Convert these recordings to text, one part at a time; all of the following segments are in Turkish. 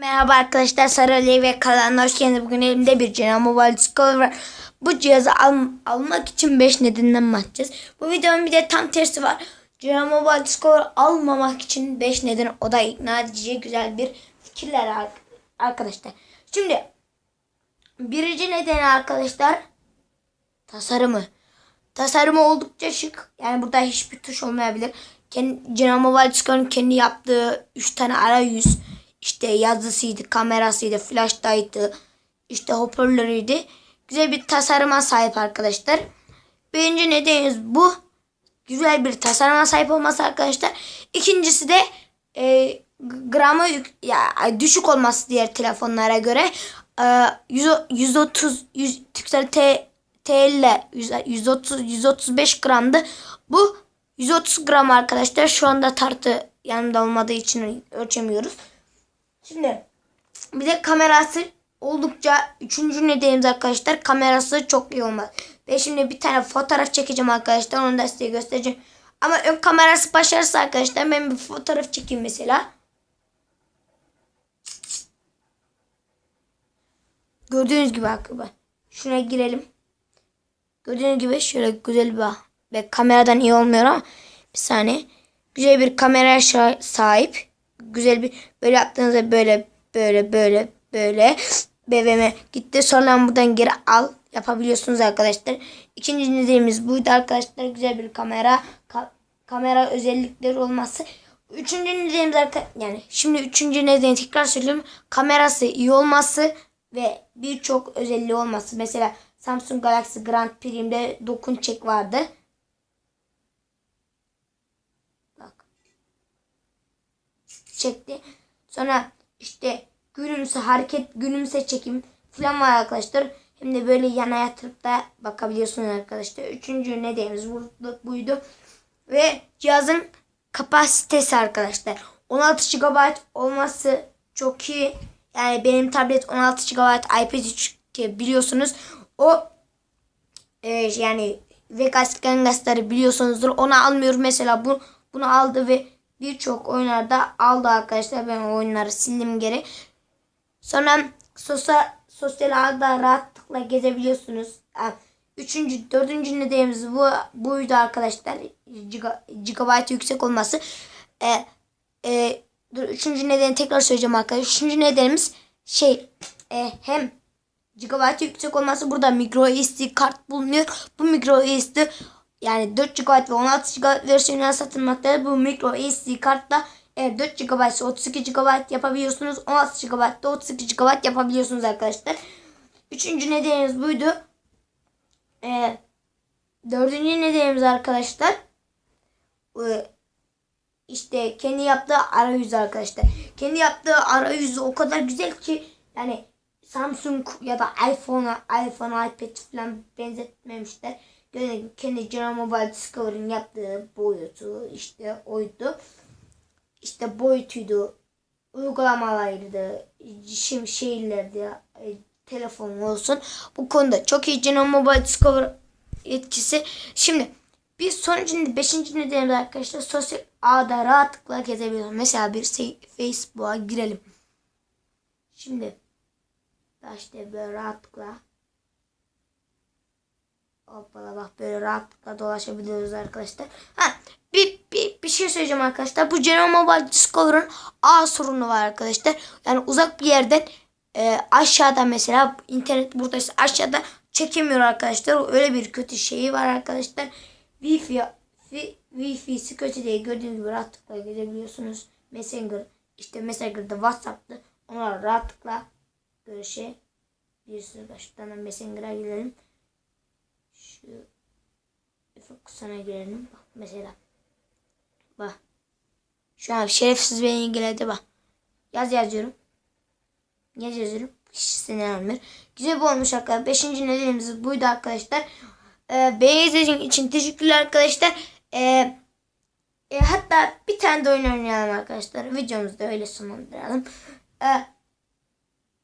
Merhaba arkadaşlar Sarı Ali ve kanalına hoş geldiniz. Bugün elimde bir Cena Mobile var. Bu cihazı al- almak için 5 nedenden bahsedeceğiz. Bu videonun bir de tam tersi var. Cena Mobile almamak için 5 neden o da ikna edici güzel bir fikirler ar- arkadaşlar. Şimdi birinci nedeni arkadaşlar tasarımı. Tasarımı oldukça şık. Yani burada hiçbir tuş olmayabilir. Kendi, Cena Mobile kendi yaptığı 3 tane arayüz. İşte yazısıydı, kamerasıydı, flashlight'ı, işte hoparlörüydü. Güzel bir tasarıma sahip arkadaşlar. Birinci nedenimiz bu. Güzel bir tasarıma sahip olması arkadaşlar. İkincisi de e, gramı ya, düşük olması diğer telefonlara göre. E, 100, 130 100, Türksel T, TL 130 135 gramdı. Bu 130 gram arkadaşlar. Şu anda tartı yanımda olmadığı için ölçemiyoruz. Şimdi bir de kamerası oldukça üçüncü nedenimiz arkadaşlar kamerası çok iyi olmaz. Ben şimdi bir tane fotoğraf çekeceğim arkadaşlar onu da size göstereceğim. Ama ön kamerası başarısı arkadaşlar ben bir fotoğraf çekeyim mesela. Gördüğünüz gibi arkadaşlar. Şuna girelim. Gördüğünüz gibi şöyle güzel bir ve kameradan iyi olmuyor ama bir saniye. Güzel bir kameraya sahip. Güzel bir böyle yaptığınızda böyle böyle böyle böyle BVM gitti. Sonra buradan geri al yapabiliyorsunuz arkadaşlar. İkinci nedenimiz buydu arkadaşlar. Güzel bir kamera ka- kamera özellikleri olması. Üçüncü nedenimiz arkadaşlar yani şimdi üçüncü nedeni tekrar söylüyorum. Kamerası iyi olması ve birçok özelliği olması. Mesela Samsung Galaxy Grand Prime'de dokun çek vardı. Çekti. Sonra işte gülümse hareket gülümse çekim falan var arkadaşlar. Hem de böyle yana yatırıp da bakabiliyorsunuz arkadaşlar. Üçüncü nedenimiz bu- buydu. Ve cihazın kapasitesi arkadaşlar. 16 GB olması çok iyi. Yani benim tablet 16 GB iPad 3 ki biliyorsunuz. O e, yani Vegas Gangas'ları biliyorsunuzdur. Onu almıyorum mesela bu bunu aldı ve birçok oyunlarda aldı arkadaşlar. Ben oyunları sildim geri. Sonra sosyal sosyal ağda rahatlıkla gezebiliyorsunuz. Üçüncü, dördüncü nedenimiz bu buydu arkadaşlar. Giga, gigabyte yüksek olması. E, e, dur, üçüncü nedeni tekrar söyleyeceğim arkadaşlar. Üçüncü nedenimiz şey e, hem gigabyte yüksek olması burada micro SD kart bulunuyor. Bu micro SD yani 4 GB ve 16 GB versiyonuna satılmaktadır. Bu micro SD kartla eğer 4 GB ise 32 GB yapabiliyorsunuz. 16 GB da 32 GB yapabiliyorsunuz arkadaşlar. Üçüncü nedenimiz buydu. Ee, dördüncü nedenimiz arkadaşlar e, işte kendi yaptığı arayüz arkadaşlar. Kendi yaptığı arayüzü o kadar güzel ki yani Samsung ya da iPhone'a, iPhone, iPad falan benzetmemişler. Gibi kendi General Mobile Discover'ın yaptığı boyutu işte oydu. İşte boyutuydu. Uygulamalarıydı. Şimdi şeylerdi. e, Telefon olsun. Bu konuda çok iyi General Mobile Discover etkisi. Şimdi bir sonuncu beşinci nedenimiz arkadaşlar sosyal ağda rahatlıkla gezebiliyoruz. Mesela bir Facebook'a girelim. Şimdi işte böyle rahatlıkla Hoppala bak böyle rahatlıkla dolaşabiliyoruz arkadaşlar. Ha bir, bir, bir şey söyleyeceğim arkadaşlar. Bu General Mobile Discover'ın A sorunu var arkadaşlar. Yani uzak bir yerden e, aşağıda mesela internet buradaysa aşağıda çekemiyor arkadaşlar. Öyle bir kötü şeyi var arkadaşlar. Wi-Fi fi, Wi-Fi'si kötü değil. Gördüğünüz gibi rahatlıkla gidebiliyorsunuz. Messenger işte Messenger'da WhatsApp'ta onlar rahatlıkla görüşebilirsiniz. Şuradan Messenger'a girelim. Şu Fokusana girelim. Bak mesela. Bak. Şu an şerefsiz beni ilgiledi bak. Yaz yazıyorum. Yaz yazıyorum. Kişisini almıyor. Güzel bu olmuş arkadaşlar. Beşinci nedenimiz buydu arkadaşlar. Ee, izlediğiniz için teşekkürler arkadaşlar. Ee, e, hatta bir tane de oyun oynayalım arkadaşlar. Videomuzu da öyle sonlandıralım. Ee,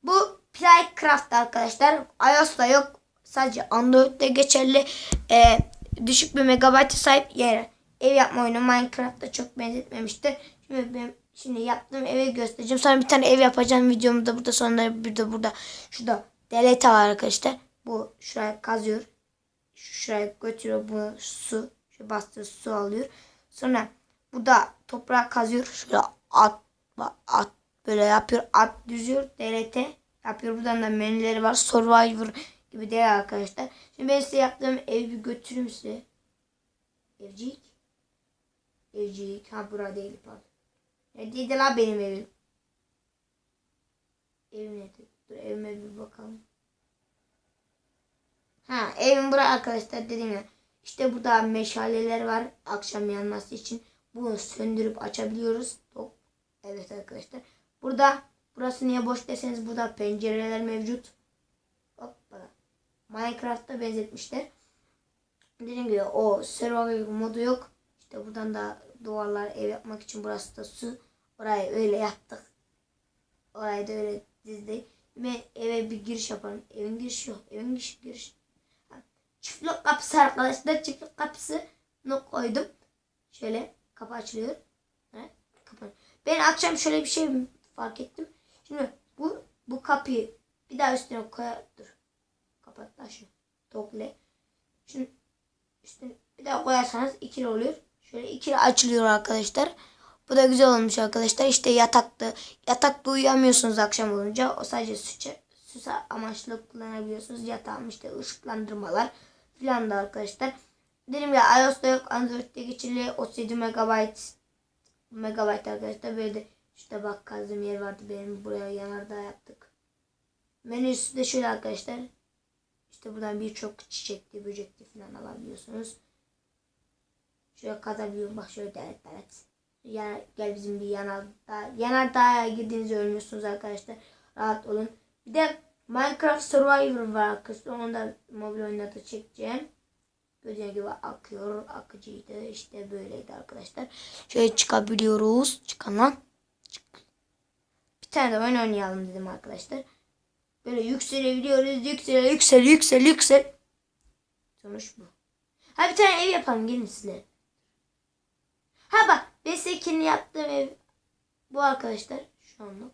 bu Playcraft arkadaşlar. iOS'ta yok. Sadece Android'de geçerli. Ee, düşük bir megabayta sahip yer. Ev yapma oyunu Minecraft'ta çok benzetmemiştir. Şimdi ben Şimdi yaptığım evi göstereceğim. Sonra bir tane ev yapacağım videomu da burada sonra bir de burada. Şurada delete var arkadaşlar. Bu şuraya kazıyor. Şuraya götürüyor bu su. Şu bastığı su alıyor. Sonra bu da toprağa kazıyor. Şöyle at, at böyle yapıyor. At düzüyor. Delete yapıyor. Buradan da menüleri var. Survivor gibi değil arkadaşlar. Şimdi ben size yaptığım evi bir götüreyim size. Evcik. Evcik. Ha bura değil pardon. Neredeydi la benim evim? Evim nerede? Dur evime bir bakalım. Ha evim bura arkadaşlar dedim ya. İşte burada meşaleler var akşam yanması için. Bunu söndürüp açabiliyoruz. Hop. Evet arkadaşlar. Burada burası niye boş deseniz burada pencereler mevcut. Minecraft'ta benzetmişler. Dediğim gibi o survival modu yok. İşte buradan da duvarlar ev yapmak için burası da su. Orayı öyle yaptık. Orayı da öyle dizdik. Ve eve bir giriş yapalım. Evin girişi yok. Evin girişi giriş. Çiftlik kapısı arkadaşlar. Çiftlik kapısını koydum. Şöyle kapı açılıyor. Evet. Ben akşam şöyle bir şey fark ettim. Şimdi bu bu kapıyı bir daha üstüne koyar. Dur. Kapat da şu. Tokle. Şimdi üstüne bir daha koyarsanız ikili oluyor. Şöyle ikili açılıyor arkadaşlar. Bu da güzel olmuş arkadaşlar. İşte yatakta yatakta uyuyamıyorsunuz akşam olunca. O sadece süs, süs amaçlı kullanabiliyorsunuz. Yatağım işte ışıklandırmalar filan da arkadaşlar. Dedim ya iOS'ta yok. Android'de geçerli 37 megabayt megabayt arkadaşlar. Böyle de işte bak kazdığım yer vardı benim. Buraya yanardağ yaptık. Menüsü de şöyle arkadaşlar. İşte buradan birçok çiçekli, böcekli falan alabiliyorsunuz. Şöyle kazabiliyorum. Bak şöyle deret deret. Ya, gel bizim bir yanardağ. Yanardağ'a girdiğinizde ölmüyorsunuz arkadaşlar. Rahat olun. Bir de Minecraft Survivor var arkadaşlar. Onu da mobil oyunda da çekeceğim. Gördüğünüz gibi akıyor. Akıcıydı. İşte böyleydi arkadaşlar. Şöyle çıkabiliyoruz. Çıkan lan. Çık. Bir tane de oyun oynayalım dedim arkadaşlar. Böyle yükselebiliyoruz. Yüksel, yüksel, yüksel, yüksel. Sonuç bu. Ha bir tane ev yapalım. Gelin sizler. Ha bak. Ben size kendi yaptığım ev bu arkadaşlar. Şu anlık.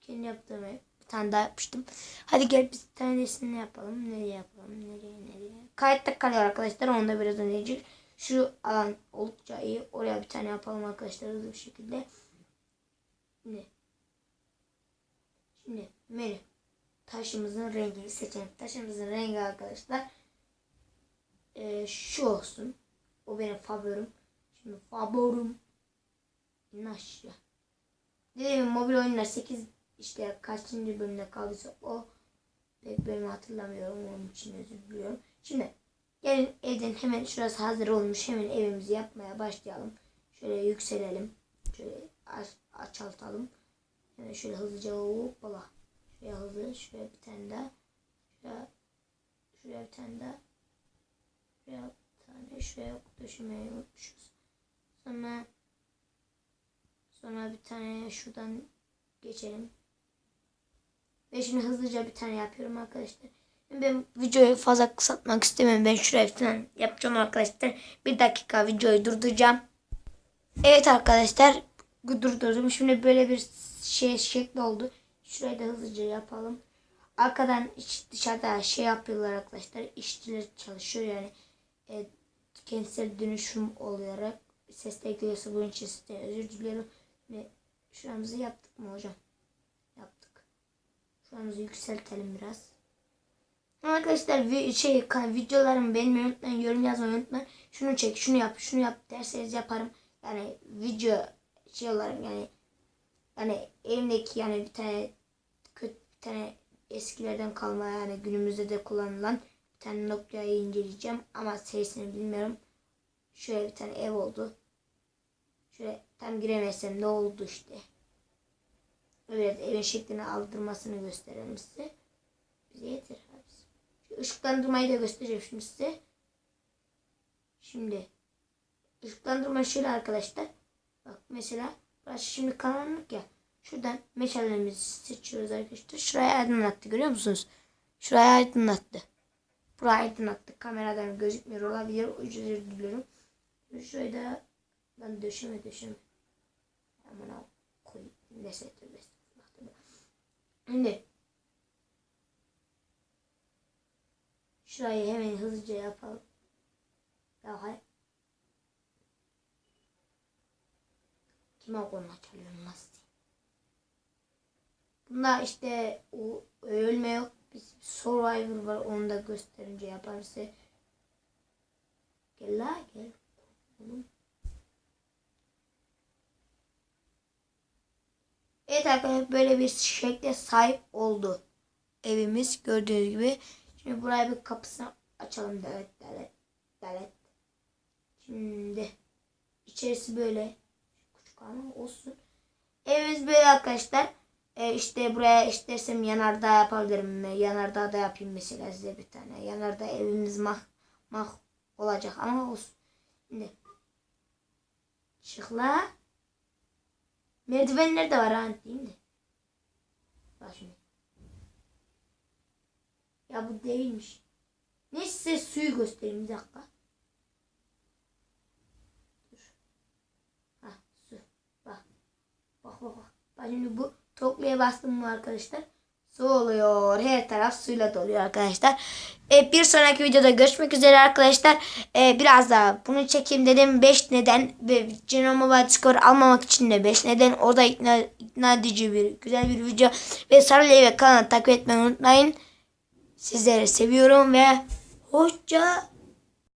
Kendi yaptığım ev. Bir tane daha yapmıştım. Hadi gel biz bir tanesini yapalım. Nereye yapalım? Nereye nereye? Kayıtta kalıyor arkadaşlar. Onu da biraz öncecik. Şu alan oldukça iyi. Oraya bir tane yapalım arkadaşlar hızlı bir şekilde. Şimdi. Şimdi menü. Taşımızın rengini seçelim. Taşımızın rengi arkadaşlar. Ee, şu olsun. O benim favorim. Şimdi favorim. Naşya. Dediğim mobil oyunlar 8 işte kaçıncı bölümde kaldıysa o pek bölümü hatırlamıyorum onun için özür diliyorum. Şimdi gelin evden hemen şurası hazır olmuş hemen evimizi yapmaya başlayalım. Şöyle yükselelim. Şöyle aç, açaltalım. Hemen şöyle hızlıca hoppala. Hızlı şuraya bir tane daha. Şuraya, şuraya bir tane daha. Şuraya bir tane şuraya döşemeyi unutmuşuz. Sonra sonra bir tane şuradan geçelim. Ve şimdi hızlıca bir tane yapıyorum arkadaşlar. Ben videoyu fazla kısaltmak istemiyorum. Ben şuraya falan yapacağım arkadaşlar. Bir dakika videoyu durduracağım. Evet arkadaşlar. Durdurdum. Şimdi böyle bir şey şekli oldu. Şurayı da hızlıca yapalım. Arkadan iç, dışarıda şey yapıyorlar arkadaşlar. İşçiler çalışıyor yani. E, kentsel dönüşüm olarak ses de geliyorsa bunun için size özür diliyorum. Ve şuramızı yaptık mı hocam? Şuramızı yükseltelim biraz. Arkadaşlar şey videolarımı beğenmeyi unutmayın. Yorum yazmayı unutmayın. Şunu çek, şunu yap, şunu yap derseniz yaparım. Yani video şey olarak yani yani elimdeki yani bir tane tane eskilerden kalma yani günümüzde de kullanılan bir tane Nokia'yı inceleyeceğim ama serisini bilmiyorum. Şöyle bir tane ev oldu. Şöyle tam giremezsem ne oldu işte. Evet evin şeklini aldırmasını gösterelim size. Bize yeter abi. Şu ışıklandırmayı da göstereceğim şimdi size. Şimdi ışıklandırma şöyle arkadaşlar. Bak mesela burası şimdi karanlık ya. Şuradan meşalelerimizi seçiyoruz arkadaşlar. Şuraya aydınlattı görüyor musunuz? Şuraya aydınlattı. Buraya aydınlattı. Kameradan gözükmüyor olabilir. Özür diliyorum. Şurayı da ben döşeme döşeme. Hemen al. Neyse tövbe. Şimdi şurayı hemen hızlıca yapalım. Ya hay. Kime korna çalıyorum nasıl? Bunda işte o ölme yok. Biz Survivor var onu da gösterince size. Gel la gel. Evet arkadaşlar böyle bir şekle sahip oldu. Evimiz gördüğünüz gibi. Şimdi buraya bir kapısını açalım. Evet, evet, evet. Şimdi içerisi böyle küçük ama olsun. Evimiz böyle arkadaşlar. E işte buraya istersem yanardağ yapabilirim. Yanardağ da yapayım mesela size bir tane. Yanardağ evimiz mah mah olacak ama olsun. Şimdi şıkla merdivenler de var ha değil mi? Bak şimdi. Ya bu değilmiş. Neyse size suyu göstereyim bir dakika. Dur. Ha su. Bak. Bak bak bak. Bak şimdi bu tokluya bastım mı arkadaşlar? Su oluyor. Her taraf suyla doluyor arkadaşlar. E, bir sonraki videoda görüşmek üzere arkadaşlar. E, biraz daha bunu çekeyim dedim. 5 neden ve Genoma skor almamak için de 5 neden. O da ikna, ikna edici bir güzel bir video. Ve Sarılayı ve kanalı takip etmeyi unutmayın. Sizleri seviyorum ve hoşça